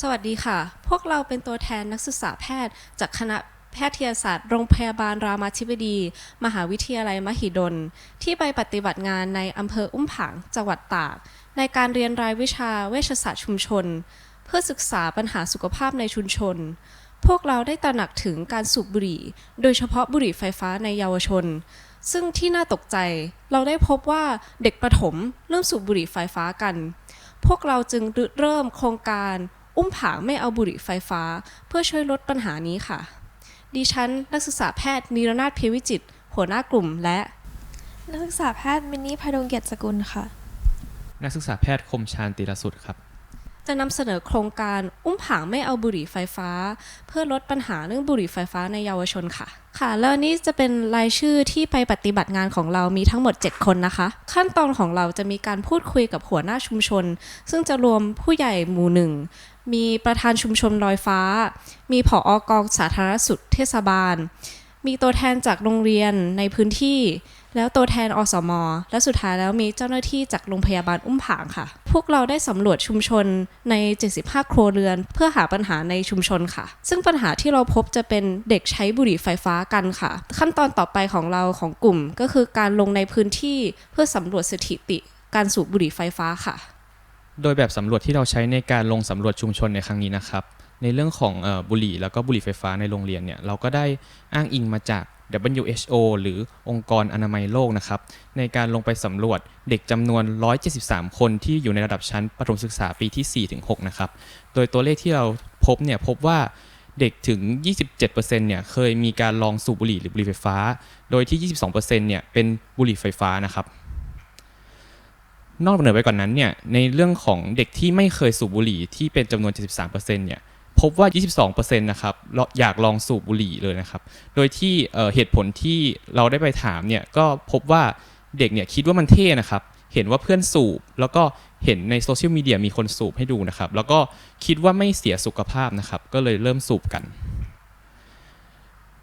สวัสดีค่ะ พวกเราเป็นตัวแทนนักศึกษาแพทย์ จากคณะแพทยศาสตร์ โรงพยาบาลรามาธิบดี มหาวิทยาลัยมหิดล ที่ไปปฏิบัติงานในอำเภออุ้มผางจังหวัดตาก ในการเรียนรายวิชาเวชศาสตร์ชุมชน เพื่อศึกษาปัญหาสุขภาพในชุมชน พวกเราได้ตระหนักถึงการสูบบุหรี่ โดยเฉพาะบุหรี่ไฟฟ้าในเยาวชน ซึ่งที่น่าตกใจ เราได้พบว่าเด็กประถมเริ่มสูบบุหรี่ไฟฟ้ากัน พวกเราจึงเริ่มโครงการ อุ้มผางไม่เอาบุหรี่ไฟฟ้า เพื่อช่วยลดปัญหานี้ค่ะ ดิฉันนักศึกษาแพทย์นิรนาถเพียวิจิตรหัวหน้ากลุ่มและ นักศึกษาแพทย์มินนี่พดุงเกียรติสกุลค่ะ นักศึกษาแพทย์คมชาญติรสุดครับ จะนำเสนอโครงการอุ้มผางไม่เอาบุหรี่ไฟฟ้า เพื่อลดปัญหาเรื่องบุหรี่ไฟฟ้าในเยาวชนค่ะ ค่ะ แล้วนี้จะเป็นรายชื่อที่ไปปฏิบัติงานของเรามีทั้งหมด 7 คนนะคะ ขั้นตอนของเราจะมีการพูดคุยกับหัวหน้าชุมชน ซึ่งจะรวมผู้ใหญ่หมู่หนึ่งมีประธานชุมชนลอยฟ้า มีผออกองสาธารณสุขเทศบาล มีตัวแทนจากโรงเรียนในพื้นที่ แล้วตัวแทนอสม และสุดท้ายแล้วมีเจ้าหน้าที่จากโรงพยาบาลอุ้มผางค่ะ พวกเราได้สำรวจชุมชนใน 75 ครัวเรือน เพื่อหาปัญหาในชุมชนค่ะ ซึ่งปัญหาที่เราพบจะเป็นเด็กใช้บุหรี่ไฟฟ้ากันค่ะ ขั้นตอนต่อไปของเราของกลุ่ม ก็คือการลงในพื้นที่เพื่อสำรวจสถิติ การสูบบุหรี่ไฟฟ้าค่ะ โดยแบบสำรวจที่เราใช้ในการลงสำรวจชุมชนในครั้งนี้นะครับในเรื่องของบุหรี่แล้วก็บุหรี่ไฟฟ้าในโรงเรียนเนี่ยเราก็ได้อ้างอิงมาจาก WHO หรือองค์กรอนามัยโลกนะครับ ในการลงไปสำรวจเด็กจำนวน 173 คนที่อยู่ในระดับชั้นประถมศึกษาปีที่ 4-6 นะครับ โดยตัวเลขที่เราพบเนี่ยพบว่าเด็กถึง 27%เนี่ยเคยมีการลองสูบบุหรี่หรือบุหรี่ไฟฟ้า โดยที่ 22%เนี่ยเป็นบุหรี่ไฟฟ้านะครับนอกเหนือไปกว่านนั้นเนี่ยในเรื่องของเด็กที่ไม่เคยสูบบุหรี่ที่เป็นจำนวน 73%เนี่ย บว่า 22%นะครับอยากลองสูบบุหรี่เลยนะครับ โดยที่เหตุผลที่เราได้ไปถามเนี่ยก็พบว่าเด็กเนี่ยคิดว่ามันเท่นะครับ เห็นว่าเพื่อนสูบ แล้วก็เห็นในโซเชียลมีเดียมีคนสูบให้ดูนะครับ แล้วก็คิดว่าไม่เสียสุขภาพนะครับ ก็เลยเริ่มสูบกัน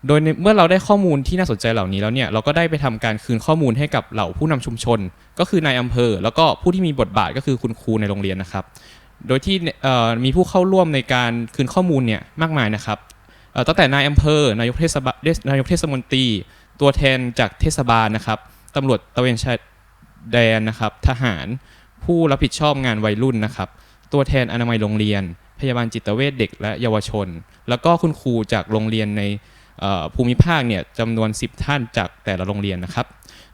โดยเมื่อเราได้ข้อมูลที่น่าสนใจเหล่านี้แล้วเนี่ย เราก็ได้ไปทำการคืนข้อมูลให้กับเหล่าผู้นำชุมชน ก็คือนายอำเภอ แล้วก็ผู้ที่มีบทบาทก็คือคุณครูในโรงเรียนนะครับ โดยที่มีผู้เข้าร่วมในการคืนข้อมูลเนี่ยมากมายนะครับตั้งแต่นายอำเภอนายกเทศบาลนายกเทศมนตรี ตัวแทนจากเทศบาลนะครับตำรวจตระเวนชายแดนนะครับ ทหารผู้รับผิดชอบงานวัยรุ่นนะครับ ตัวแทนอนามัยโรงเรียน พยาบาลจิตเวชเด็กและเยาวชน แล้วก็คุณครูจากโรงเรียนในภูมิภาคเนี่ยจำนวน 10 ท่านจากแต่ละโรงเรียนนะครับ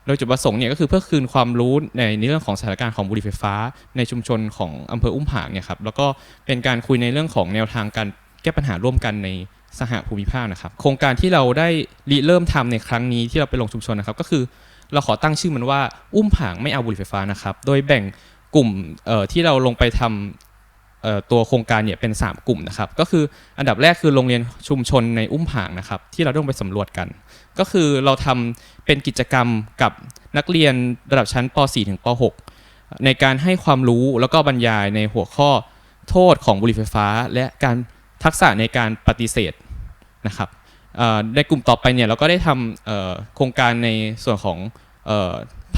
ดยจุดประสงค์เนี่ยก็คือเพื่อคืนความรู้ในเรื่องของสถานการณ์ของบุหรี่ไฟฟ้า ในชุมชนของอำเภออุ้มผางเนี่ยครับแล้วก็เป็นการคุยในเรื่องของแนวทางการแก้ปัญหาร่วมกันในสหภูมิภาคนะครับ โครงการที่เราได้ริเริ่มทำในครั้งนี้ที่เราไปลงชุมชนนะครับ ก็คือเราขอตั้งชื่อมันว่า อุ้มผางไม่เอาบุหรี่ไฟฟ้านะครับ โดยแบ่งกลุ่มที่เราลงไปทำเอ่อ ตัวโครงการเนี่ยเป็น 3 กลุ่มนะครับก็คืออันดับแรกคือโรงเรียนชุมชนในอุ้มผางนะครับที่เราต้องไปสำรวจกัน ก็คือเราทำเป็นกิจกรรมกับนักเรียนระดับชั้นป .4 ถึงป .6 ในการให้ความรู้แล้วก็บรรยายในหัวข้อโทษของบุหรี่ไฟฟ้า และการทักษะในการปฏิเสธนะครับในกลุ่มต่อไปเนี่ยเราก็ได้ทำโครงการในส่วนของ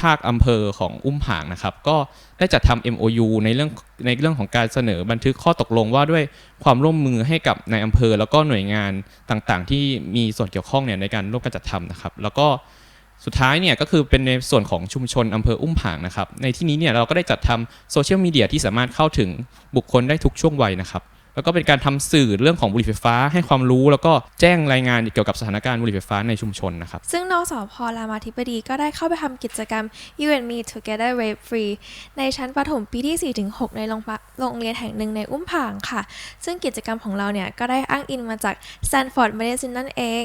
ภาคอำเภอของอุ้มผางนะครับ ก็ได้จัดทำ MOU ในเรื่องในเรื่องของการเสนอบันทึกข้อตกลงว่าด้วยความร่วมมือให้กับในอำเภอ แล้วก็หน่วยงานต่างๆ ที่มีส่วนเกี่ยวข้องเนี่ยในการร่วมกันจัดทำนะครับ แล้วก็สุดท้ายเนี่ยก็คือเป็นในส่วนของชุมชนอำเภออุ้มผางนะครับ ในที่นี้เนี่ยเราก็ได้จัดทำโซเชียลมีเดียที่สามารถเข้าถึงบุคคลได้ทุกช่วงวัยนะครับ แล้วก็เป็นการทำสื่อเรื่องของบุหรี่ไฟฟ้าให้ความรู้ แล้วก็แจ้งรายงานเกี่ยวกับสถานการณ์บุหรี่ไฟฟ้าในชุมชนนะครับ ซึ่งนสพรามาธิบดีก็ได้เข้าไปทำกิจกรรม You and Me Together Vape Free ในชั้นประถมปีที่ 4-6 ในโรงปะโรงเรียนแห่งหนึ่งในอุ้มผางค่ะ ซึ่งกิจกรรมของเราเนี่ยก็ได้อ้างอิงมาจาก Stanford Medicine นั่นเอง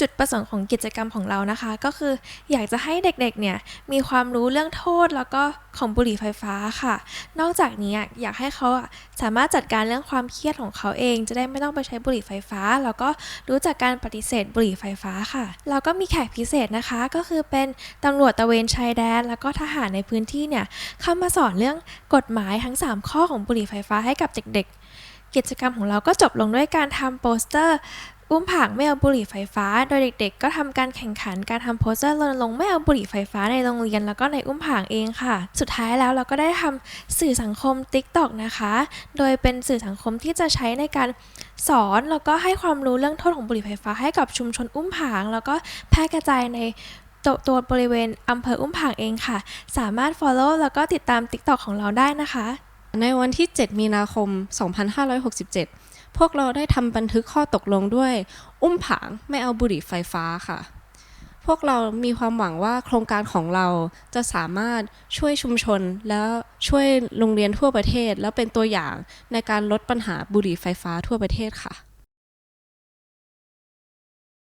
จุดประสงค์ของกิจกรรมของเรานะคะ ก็คืออยากจะให้เด็กๆเนี่ยมีความรู้เรื่องโทษแล้วก็ของบุหรี่ไฟฟ้าค่ะ นอกจากนี้อยากให้เขาอะสามารถจัดการเรื่องความเครียดของเขาเอง จะได้ไม่ต้องไปใช้บุหรี่ไฟฟ้า แล้วก็รู้จักการปฏิเสธบุหรี่ไฟฟ้าค่ะแล้วก็มีแขกพิเศษนะคะก็คือเป็นตำรวจตะเวนชายแดน แล้วก็ทหารในพื้นที่เนี่ยเข้ามาสอนเรื่องกฎหมายทั้ง 3 ข้อของบุหรี่ไฟฟ้าให้กับเด็กๆ กิจกรรมของเราก็จบลงด้วยการทำโปสเตอร์ อุ้มผางไม่เอาบุหรี่ไฟฟ้า โดยเด็กๆ ก็ทำการแข่งขันการทำโปสเตอร์รณรงค์ไม่เอาบุหรี่ไฟฟ้าในโรงเรียน แล้วก็ในอุ้มผางเองค่ะ สุดท้ายแล้วเราก็ได้ทำสื่อสังคม TikTok นะคะ โดยเป็นสื่อสังคมที่จะใช้ในการสอนแล้วก็ให้ความรู้เรื่องโทษของบุหรี่ไฟฟ้าให้กับชุมชนอุ้มผาง แล้วก็แพร่กระจายในตัวตัวบริเวณอำเภออุ้มผางเองค่ะ สามารถ follow แล้วก็ติดตาม TikTok ของเราได้นะคะ ในวันที่ 7 มีนาคม 2567 พวกเราได้ทำบันทึกข้อตกลงด้วย อุ้มผางไม่เอาบุหรี่ไฟฟ้าค่ะ พวกเรามีความหวังว่าโครงการของเราจะสามารถช่วยชุมชน แล้วช่วยโรงเรียนทั่วประเทศ แล้วเป็นตัวอย่างในการลดปัญหาบุหรี่ไฟฟ้าทั่วประเทศค่ะ